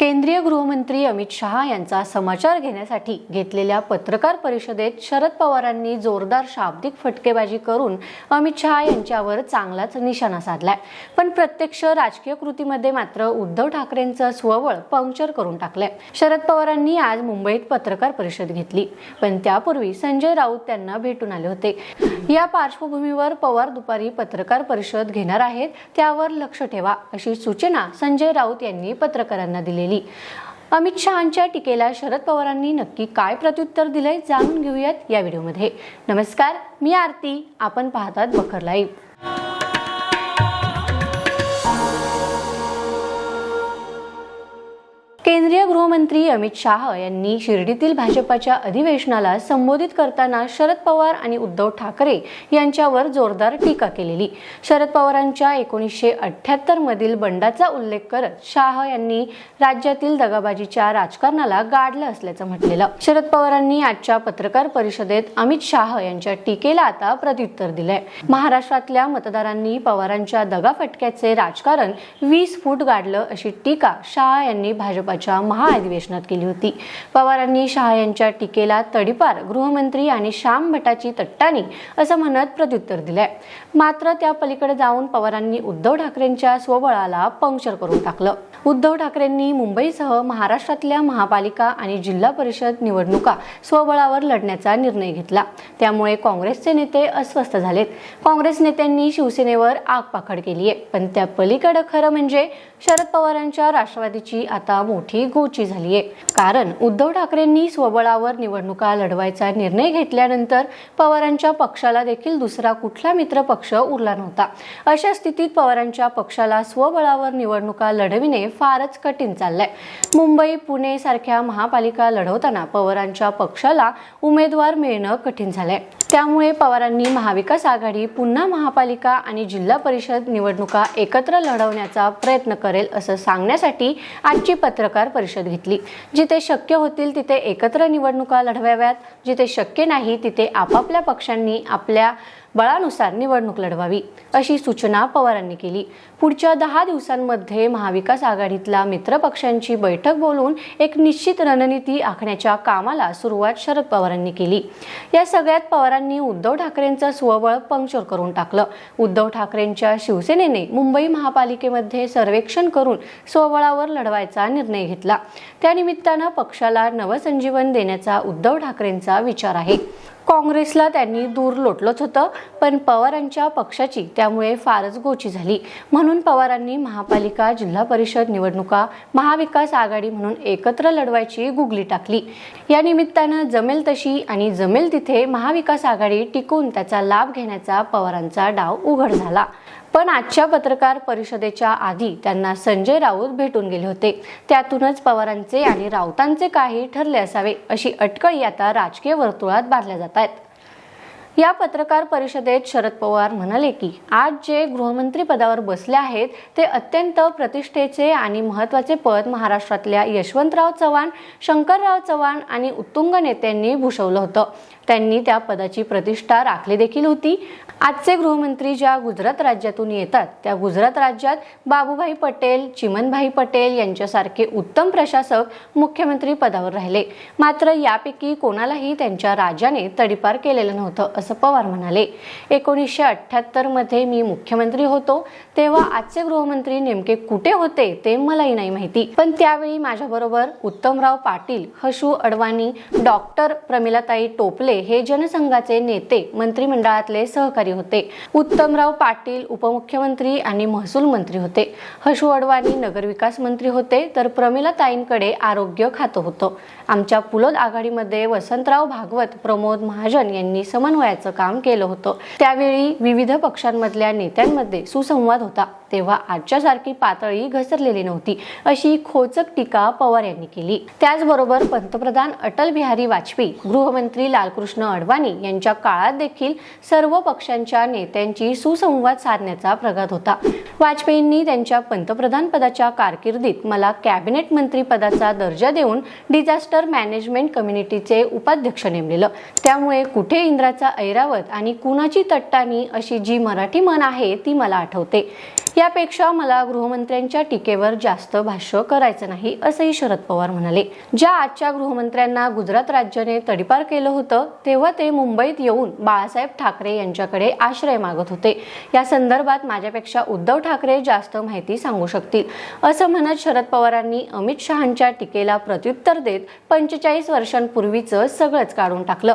केंद्रीय गृहमंत्री अमित शहा यांचा समाचार घेण्यासाठी घेतलेल्या पत्रकार परिषदेत शरद पवारांनी जोरदार शाब्दिक फटकेबाजी करून अमित शहा यांच्यावर चांगलाच निशाणा साधलाय. पण प्रत्यक्ष राजकीय कृतीमध्ये मात्र उद्धव ठाकरेंचं स्वबळ पंक्चर करून टाकलंय. शरद पवारांनी आज मुंबईत पत्रकार परिषद घेतली. पण त्यापूर्वी संजय राऊत त्यांना भेटून आले होते. या पार्श्वभूमीवर पवार दुपारी पत्रकार परिषद घेणार आहेत त्यावर लक्ष ठेवा अशी सूचना संजय राऊत यांनी पत्रकारांना दिली. दिलेली अमित शहांच्या टीकेला शरद पवारांनी नक्की काय प्रत्युत्तर दिलंय जाणून घेऊयात या व्हिडिओमध्ये. नमस्कार मी आरती. आपण पाहतात बखर लाईव्ह केंद्रीय गृहमंत्री अमित शाह यांनी शिर्डीतील भाजपाच्या अधिवेशनाला संबोधित करताना शरद पवार आणि उद्धव ठाकरे यांच्यावर जोरदार टीका केलेली. शरद पवारांच्या एकोणीसशे अठ्याहत्तर मधील बंडाचा उल्लेख करत शाह यांनी राज्यातील दगाबाजीच्या राजकारणाला गाडलं असल्याचं म्हटलेलं. शरद पवारांनी आजच्या पत्रकार परिषदेत अमित शाह यांच्या टीकेला आता प्रत्युत्तर दिलंय. महाराष्ट्रातल्या मतदारांनी पवारांच्या दगाफटक्याचे राजकारण वीस फूट गाडलं अशी टीका शाह यांनी भाजपाच्या महाअधिवेशनात केली होती. पवारांनी शहा यांच्या टीकेला तडीपार गृहमंत्री आणि श्याम भटाची तट्टानी असं म्हणत प्रत्युत्तर दिलंय. मात्र त्या पलीकडे जाऊन पवारांनी उद्धव ठाकरेंच्या स्वबळाला पंक्चर करून टाकलं. उद्धव ठाकरेंनी मुंबईसह महाराष्ट्रातल्या महापालिका आणि जिल्हा परिषद निवडणुका स्वबळावर लढण्याचा निर्णय घेतला. त्यामुळे काँग्रेसचे नेते अस्वस्थ झालेत. काँग्रेस नेत्यांनी शिवसेनेवर आगपाखड केली आहे पण त्या पलीकडे खरं म्हणजे शरद पवारांच्या राष्ट्रवादीची आता मोठी गोची झाली आहे कारण उद्धव ठाकरेंनी स्वबळावर निवडणुका लढवायचा निर्णय घेतल्यानंतर पवारांच्या पक्षाला देखील दुसरा कुठला मित्र पक्ष उरला नव्हता. अशा स्थितीत पवारांच्या पक्षाला स्वबळावर निवडणुका लढविणे फारच कठीण चाललंय. मुंबई पुणे सारख्या महापालिका लढवताना पवारांच्या पक्षाला उमेदवार मिळणं कठीण झालंय. त्यामुळे पवारांनी महाविकास आघाडी पुन्हा महापालिका आणि जिल्हा परिषद निवडणुका एकत्र लढवण्याचा प्रयत्न करेल असं सांगण्यासाठी आजची पत्रकार परिषद घेतली. जिथे शक्य होतील तिथे एकत्र निवडणुका लढवाव्यात. जिथे शक्य नाही तिथे आपापल्या पक्षांनी आपल्या बळानुसार निवडणूक लढवावी अशी सूचना पवारांनी केली. पुढच्या दहा दिवसांमध्ये महाविकास आघाडीतला मित्रपक्षांची बैठक बोलून एक निश्चित रणनीती आखण्याच्या कामाला सुरुवात शरद पवारांनी केली. या सगळ्यात पवारांनी उद्धव ठाकरेंचं स्वबळ पंक्चर करून टाकलं. उद्धव ठाकरेंच्या शिवसेनेने मुंबई महापालिकेमध्ये सर्वेक्षण करून स्वबळावर लढवायचा निर्णय घेतला. त्यानिमित्तानं पक्षाला नवसंजीवन देण्याचा उद्धव ठाकरेंचा विचार आहे काँग्रेसला त्यांनी दूर लोटलंच होतं पण पवारांच्या पक्षाची त्यामुळे फारच गोची झाली. म्हणून पवारांनी महापालिका जिल्हा परिषद निवडणुका महाविकास आघाडी म्हणून एकत्र लढवायची गुगली टाकली. या निमित्तानं जमेल तशी आणि जमेल तिथे महाविकास आघाडी टिकून त्याचा लाभ घेण्याचा पवारांचा डाव उघड झाला. पण आजच्या पत्रकार परिषदेच्या आधी त्यांना संजय राऊत भेटून गेले होते. त्यातूनच पवारांचे आणि राऊतांचे काही ठरले असावे अशी अटकळी आता राजकीय वर्तुळात बांधल्या जाते आहेत या पत्रकार परिषदेत शरद पवार म्हणाले की आज जे गृहमंत्री पदावर बसले आहेत ते अत्यंत प्रतिष्ठेचे आणि महत्त्वाचे पद महाराष्ट्रातल्या यशवंतराव चव्हाण शंकरराव चव्हाण आणि उत्तुंग नेत्यांनी भूषवलं होतं. त्यांनी त्या पदाची प्रतिष्ठा राखली देखील होती. आजचे गृहमंत्री ज्या गुजरात राज्यातून येतात त्या गुजरात राज्यात बाबूभाई पटेल चिमनभाई पटेल यांच्यासारखे उत्तम प्रशासक मुख्यमंत्री पदावर राहिले. मात्र यापैकी कोणालाही त्यांच्या राजाने तडीपार केलेलं नव्हतं असं पवार म्हणाले. एकोणीसशे अठ्ठ्याहत्तरमध्ये मी मुख्यमंत्री होतो तेव्हा आजचे गृहमंत्री नेमके कुठे होते ते मलाही नाही माहिती. पण त्यावेळी माझ्याबरोबर उत्तमराव पाटील हशू अडवाणी डॉक्टर प्रमिलाताई टोपले हे जनसंघाचे नेते मंत्रिमंडळातले सहकारी होते. उत्तमराव पाटील उपमुख्यमंत्री आणि महसूल मंत्री होते. हशू अडवाणी नगरविकास मंत्री होते तर प्रमिलाताईंकडे आरोग्य खातं होतं. आमच्या पुलोद आघाडीमध्ये वसंतराव भागवत प्रमोद महाजन यांनी समन्वयाचं काम केलं होतं. त्यावेळी विविध पक्षांमधल्या नेत्यांमध्ये सुसंवाद होता. तेव्हा आजच्यासारखी पातळी घसरलेली नव्हती अशी खोचक टीका पवार यांनी केली. त्याचबरोबर पंतप्रधान अटल बिहारी वाजपेयी गृहमंत्री लालकृष्ण अडवाणी यांच्या काळात देखील सर्व पक्षांच्या नेत्यांची सुसंवाद साधण्याचा प्रघात होता. वाजपेयींनी त्यांच्या पंतप्रधान पदाच्या कारकिर्दीत मला कॅबिनेट मंत्री पदाचा दर्जा देऊन डिझास्टर मॅनेजमेंट कम्युनिटीचे उपाध्यक्ष नेमलेलं. त्यामुळे कुठे इंद्राचा ऐरावत आणि कुणाची तट्टानी अशी जी मराठी म्हण आहे ती मला आठवते. यापेक्षा मला गृहमंत्र्यांच्या टीकेवर जास्त भाष्य करायचं नाही असंही शरद पवार म्हणाले. ज्या आजच्या गृहमंत्र्यांना गुजरात राज्याने तडीपार केलं होतं तेव्हा ते मुंबईत येऊन बाळासाहेब ठाकरे यांच्याकडे आश्रय मागत होते. या संदर्भात माझ्यापेक्षा उद्धव ठाकरे जास्त माहिती सांगू शकतील असं म्हणत शरद पवारांनी अमित शहांच्या टीकेला प्रत्युत्तर देत पंचेचाळीस वर्षांपूर्वीचं सगळंच काढून टाकलं.